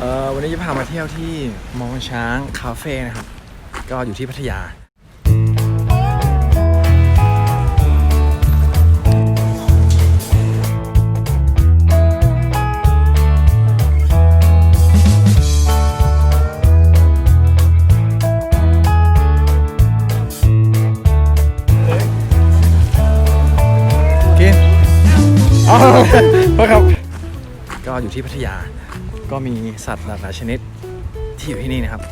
เอ่อวันนี้จะพามาเที่ยวที่มองช้างคาเฟ่นะครับ ก็อยู่ที่พัทยา กิน อ๋อครับ ก็อยู่ที่พัทยา ก็มีสัตว์หลากหลายชนิดที่อยู่ที่นี่นะครับ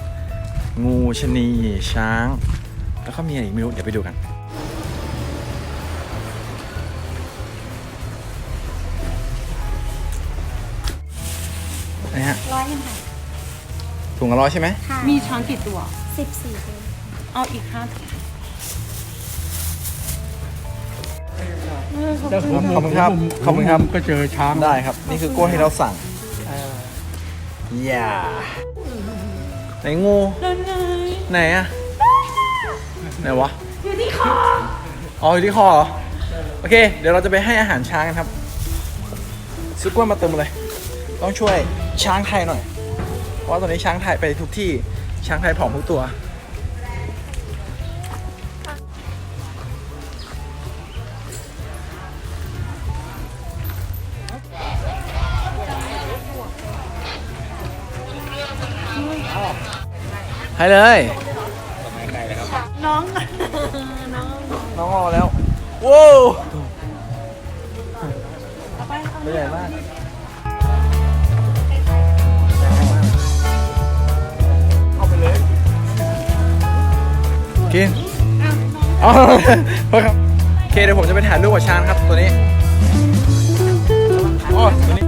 งูชะนีช้าง แล้วก็มีอะไรอีกไม่รู้ เดี๋ยวไปดูกัน นะฮะร้อยหนึ่งค่ะถุงละร้อยใช่ไหม ค่ะมีช้างกี่ตัว สิบสี่ตัวเอาอีกห้าตัวแต่ผมขอบคุณครับผมขอบคุณครับผมก็เจอช้าง ได้ครับ นี่คือกล้วยที่เราสั่ง อย่าไหนงูนั่นไงไหนอะไหนวะ อยู่ที่คออ๋ออยู่ที่คอเหรอ โอเค เดี๋ยวเราจะไปให้อาหารช้างกันครับซื้อกล้วยมาเติมมาเลย ต้องช่วยช้างไทยหน่อย เพราะว่าตอนนี้ช้างไทยไปทุกที่ช้างไทยผอมทุกตัว ให้เลยน้องน้องรอแล้วว้าวตัวใหญ่มากเข้าไปเลยกินอ๋อโทษครับโอเคเดี๋ยวผมจะไปถ่ายรูปกับช้างครับตัวนี้โอ้ตัวนี้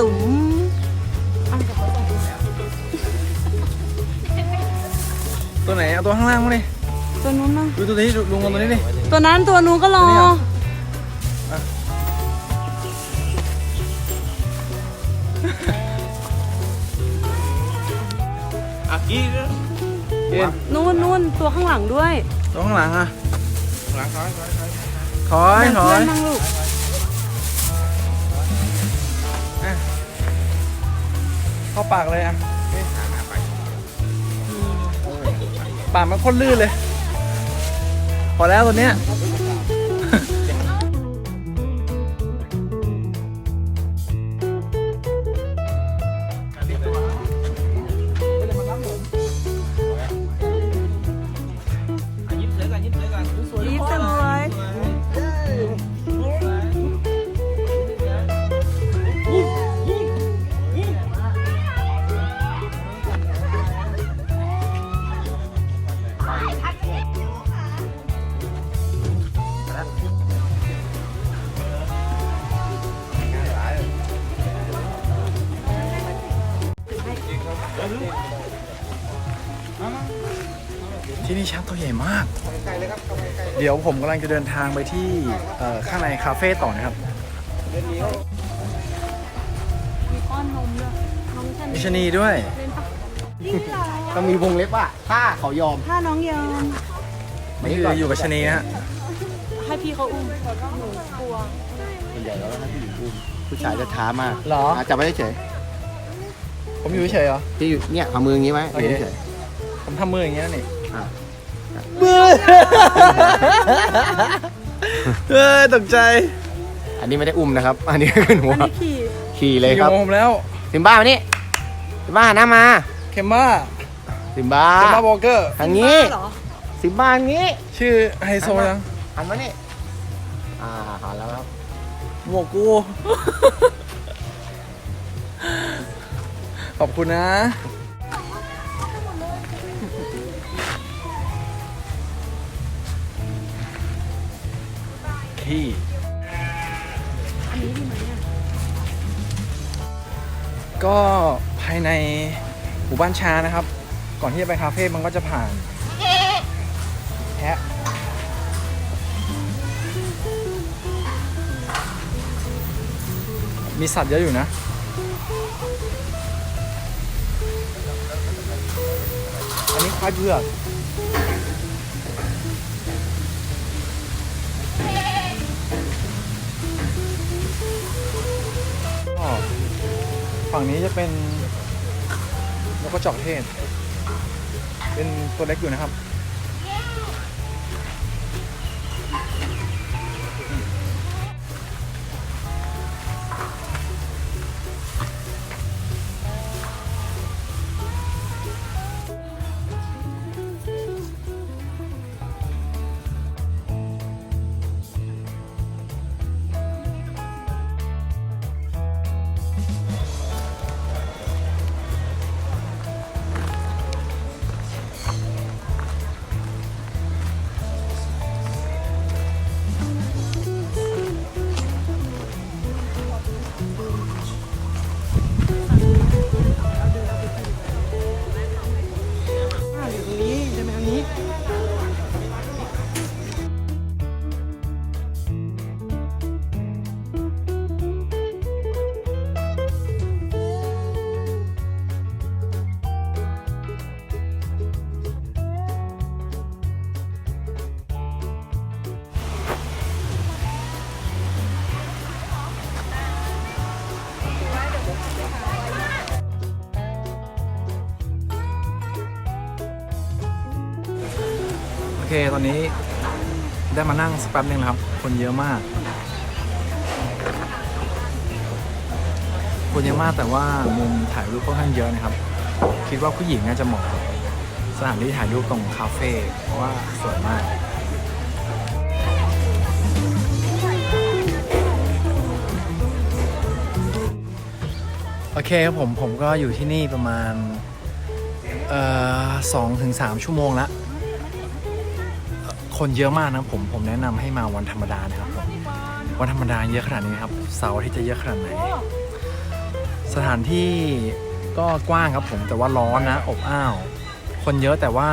ตุ๋มตัวไหนเอาตัวข้างล่างมาดิตัวนู้นนะดูตัวนี้ดูลุงเอาตัวนี้ดิตัวนั้นตัวนู้นก็รอตัวนี้เหรอกินนู้นนู้นตัวข้างหลังด้วยตัวข้างหลังอะถอยถอยเพื่อนนั่งลูก เข้าปากเลยอะปากมันโคนลื่นเลย พอแล้วตัวเนี้ยยิ้ ช้างตัวใหญ่มาก เดี๋ยวผมกำลังจะเดินทางไปที่เอ่อข้างในคาเฟ่ต่อนะครับมีก้อนนมด้วยน้องชันมิชนีด้วยเป็นปะนี่เหรอต้องมีวงเล็บว่าถ้าเขายอม ถ้าน้องยอมนี่คืออยู่กับชะนีนะฮะให้พี่เขาอุ้มหนูกลัว ส่วนใหญ่แล้วนะผู้หญิงอุ้มผู้ชายจะช้ามากหรอะจับไว้เฉยผมอยู่เฉยๆเหรอ ที่อยู่เนี่ยเอามืออย่างงี้ไหมโอเค อยู่เฉยผมทำมืออย่างเงี้ยนี่ อะมือ เฮ้ยตกใจๆอันนี้ไม่ได้อุ้มนะครับ อันนี้ขึ้นหัวอันนี้ขี่ขี่เลยครับอยู่กับ ผมแล้วซิมบ้ามานี่ซิมบ้าหันหน้ามาเคมบ้าซิมบ้าเคมบ้าโบเกอร์ทางนี้เหรอซิมบ้าทางนี้ ชื่อไฮโซยังหันมานี่อ่าหันแล้วครับหมวกกูขอบคุณนะ ที่ อันนี้ดีไหมอะก็ภายในหมู่บ้านช้านะครับ ก่อนที่จะไปคาเฟ่มันก็จะผ่านแพะมีสัตว์เยอะอยู่นะ อันนี้ควายเผือก ฝั่งนี้จะเป็นนกกระจอกเทศ เป็นตัวเล็กอยู่นะครับ เคตอนนี้ได้มานั่งสักแป๊บนึงนะครับ คนเยอะมาก คนเยอะมากแต่ว่ามุมถ่ายรูปค่อนข้างเยอะนะครับ คิดว่าผู้หญิงน่าจะเหมาะกับสถานที่ถ่ายรูปตรงคาเฟ่เพราะว่าสวยมากโอเคครับผมผมก็อยู่ที่นี่ประมาณสองถึงสามชั่วโมงละเอ่อ คนเยอะมากนะผมผมแนะนำให้มาวันธรรมดานะครับผมวันธรรมดาเยอะขนาดนี้ครับเสาร์ที่จะเยอะขนาดไหน สถานที่ก็กว้างครับผมแต่ว่าร้อนนะอบอ้าว คนเยอะแต่ว่า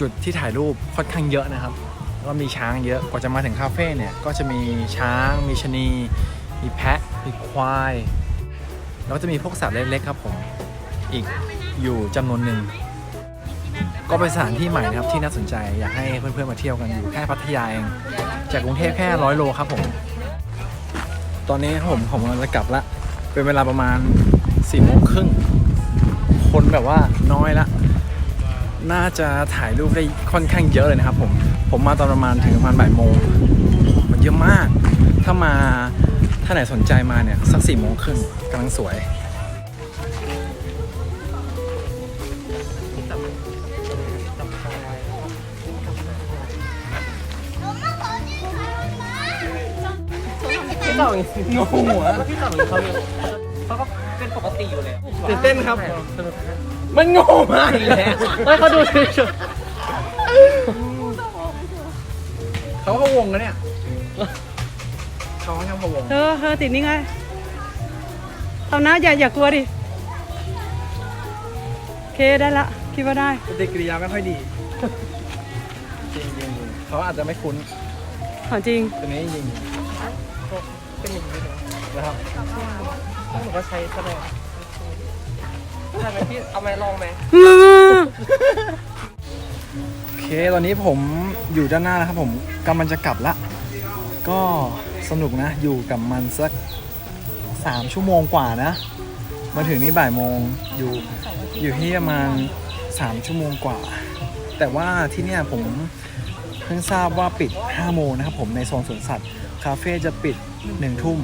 จุดที่ถ่ายรูปค่อนข้างเยอะนะครับก็มีช้างเยอะกว่าจะมาถึงคาเฟ่เนี่ยก็จะมีช้างมีชะนี มีแพะ มีควาย แล้วก็จะมีพวกสัตว์เล็กๆครับผมอีกอยู่จำนวนหนึ่ง ก็เป็นสถานที่ใหม่นะครับที่น่าสนใจอยากให้เพื่อนๆมาเที่ยวกันอยู่แค่พัทยาเองจากกรุงเทพแค่ร้อยโลครับผม ตอนนี้ผมผมจะกลับละเป็นเวลาประมาณสี่โมงครึ่งคนแบบว่าน้อยละ น่าจะถ่ายรูปได้ค่อนข้างเยอะเลยนะครับ ผมผมมาตอนประมาณถึงประมาณบ่ายโมงมันเยอะมาก ถ้ามาถ้าไหนสนใจมาเนี่ยสักสี่โมงครึ่งกำลังสวย พี่ต่องงงหัวพี่ต่องเขาเขาก็เป็นปกติอยู่เลยตื่นเต้นครับมันโง่มากอีกแล้วเฮ้ยเขาดูเฉยเขาก็วงกันเนี่ยเขาก็ทำพะวงเธอเธอติดนี่ไงทำนะอย่าอย่ากลัวดิโอเคได้ละคิดว่าได้ปฏิกิริยาไม่ค่อยดีจริงจริงๆเขาอาจจะไม่คุ้นขอจริงตัวนี้จริง เป็นอย่างนี้เลยนะครับผมก็ใช้แสดงใช่ไหมพี่เอาไปลองไหมโอเคตอนนี้ผมอยู่ด้านหน้าแล้วครับผมกำลังจะกลับละ ก็สนุกนะ อยู่กับมันสักสามชั่วโมงกว่านะ มาถึงนี่บ่ายโมงอยู่อยู่ที่ประมาณ3ชั่วโมงกว่า แต่ว่าที่เนี่ยผมเพิ่งทราบว่าปิด5โมงนะครับผมในโซนสวนสัตว์าเฟ่จะปิด1ทุ่ม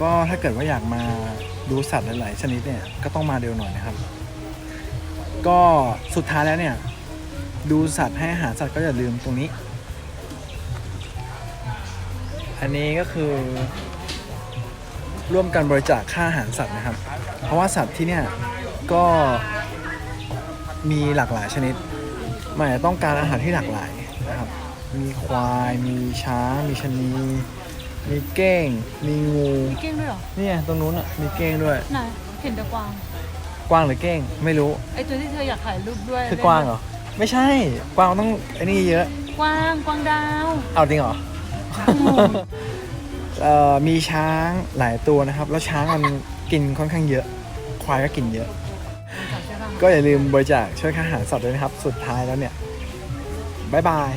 ก็ถ้าเกิดว่าอยากมาดูสัตว์หลาย ๆ ชนิดเนี่ย ก็ต้องมาเร็วหน่อยนะครับ ก็สุดท้ายแล้วเนี่ย ดูสัตว์ให้อาหารสัตว์ก็อย่าลืมตรงนี้ อันนี้ก็คือ ร่วมกันบริจาคค่าอาหารสัตว์นะครับ เพราะว่าสัตว์ที่เนี่ยก็มีหลากหลายชนิดมันอาจจะต้องการอาหารที่หลากหลายนะครับ มีควาย มีช้าง มีชะนี มีเก้ง มีงู มีเก้งด้วยเหรอ เนี่ยตรงนู้นอะ มีเก้งด้วย ไหนเห็นแต่กวาง กวางหรือเก้ง ไม่รู้ ไอตัวที่เธออยากถ่ายรูปด้วยคือกวางเหรอ ไม่ใช่ กวางต้องไอ้นี่เยอะ กวาง กวางดาว เอาจริงเหรอเอ่อมีช้างหลายตัวนะครับ แล้วช้างมันกินค่อนข้างเยอะ ควายก็กินเยอะ ก็อย่าลืมบริจาคช่วยค่าอาหารสัตว์ด้วยนะครับ สุดท้ายแล้วเนี่ย บ๊ายบาย